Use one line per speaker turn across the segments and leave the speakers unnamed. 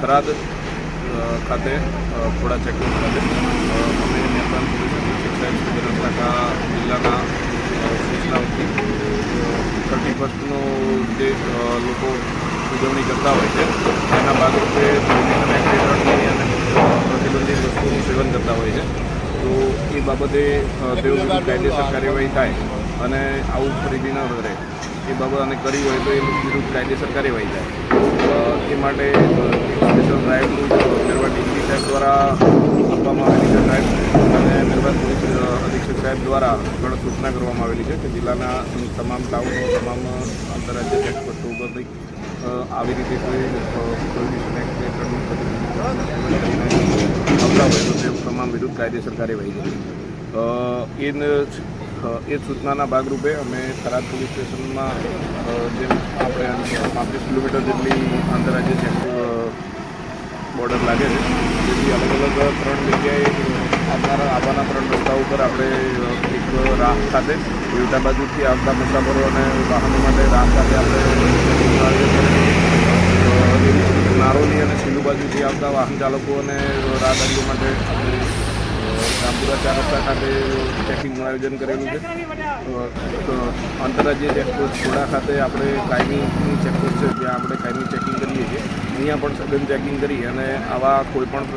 થરાદ ખાતે થોડા ચેકપોસ્ટ ખાતે. અમે નેપાલ પોલીસ જિલ્લાના સૂચનાઓથી થર્ટી ફર્સ્ટનો જે લોકો ઉજવણી કરતા હોય છે, એના ભાગરૂપે અને પ્રતિબંધિત વસ્તુનું સેવન કરતા હોય છે. તો એ બાબતે તેઓ કાયદેસર કાર્યવાહી થાય. અને આવું ફરીથી ન કરે એ બાબત કરી હોય તો એ વિરુદ્ધ કાયદેસર કાર્યવાહી થાય. એ માટે સ્પેશિયલ ડ્રાઈવનું મેરવા ડીસી સાહેબ દ્વારા આપવામાં આવેલી છે. ડ્રાઈવ અને મેરવા પોલીસ અધિક્ષક સાહેબ દ્વારા ઘણા સૂચના કરવામાં આવેલી છે કે જિલ્લાના તમામ ટાઉનો તમામ આંતરરાજ્ય ચેકપોસ્ટો ઉપરથી અ, આવી રીતે કોઈ આવતા હોય તો તે તમામ વિરુદ્ધ કાયદેસર કાર્યવાહી કરી એ એ સૂચનાના ભાગરૂપે અમે થરાદ પોલીસ સ્ટેશનમાં જે આપણે પાંત્રીસ કિલોમીટર જેટલી આંતરરાજ્ય ચેક બોર્ડર લાગે છે, જેથી અલગ અલગ ત્રણ જગ્યાએ આવનારા આવવાના ત્રણ રસ્તા ઉપર આપણે એક રાહ સાથે વિવટા બાજુથી આવતા મુસાફરો અને વાહનો માટે રાહ સાથે આપણે નારોલી અને સિલુ બાજુથી આવતા વાહન ચાલકો અને રાહદારીઓ માટે આપણે ચાર રસ્તા ખાતે ચેકિંગનું આયોજન કરેલું છે. આંતરરાજ્ય ચેકપોસ્ટ ઘોડા ખાતે આપણે કાયમીની ચેકપોસ્ટ છે, જ્યાં આપણે કાયમી ચેકિંગ કરીએ છીએ. અહીંયા પણ સઘન ચેકિંગ કરી અને આવા કોઈ પણ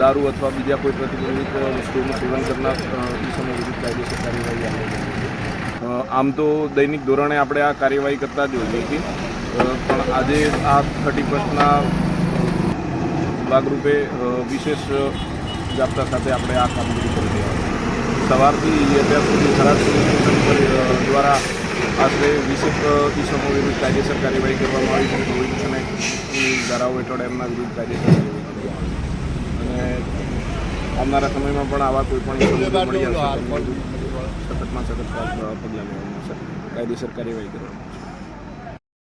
દારૂ અથવા બીજા કોઈ પ્રતિબંધિત વસ્તુઓનું સેવન કરનાર ઈસમો વિરુદ્ધ કાયદેસર કાર્યવાહી આપણે આમ તો દૈનિક ધોરણે આપણે આ કાર્યવાહી કરતા જ હોઈએ છીએ. પણ આજે આ થર્ટી ફર્સ્ટના ભાગરૂપે વિશેષ જાપ્તા સાથે આપણે આ કામગીરી કરી રહ્યા છીએ. સવારથી અત્યાર સુધી ખરાબ દ્વારા આશરે વીસેક કિસમો વિરુદ્ધ કાયદેસર કાર્યવાહી કરવામાં આવી છે. પ્રોહિબિશન એક્ટની ધારાઓ હેઠળ એમના વિરુદ્ધ કાયદેસર કાર્યવાહી અને આવનારા સમયમાં પણ આવા કોઈ પણ ઈસમો જો મળી આવશે, તો એમની વિરુદ્ધ સખતમાં સખત પગલાં લેવામાં આવશે. કાયદેસર કાર્યવાહી કરવામાં આવશે.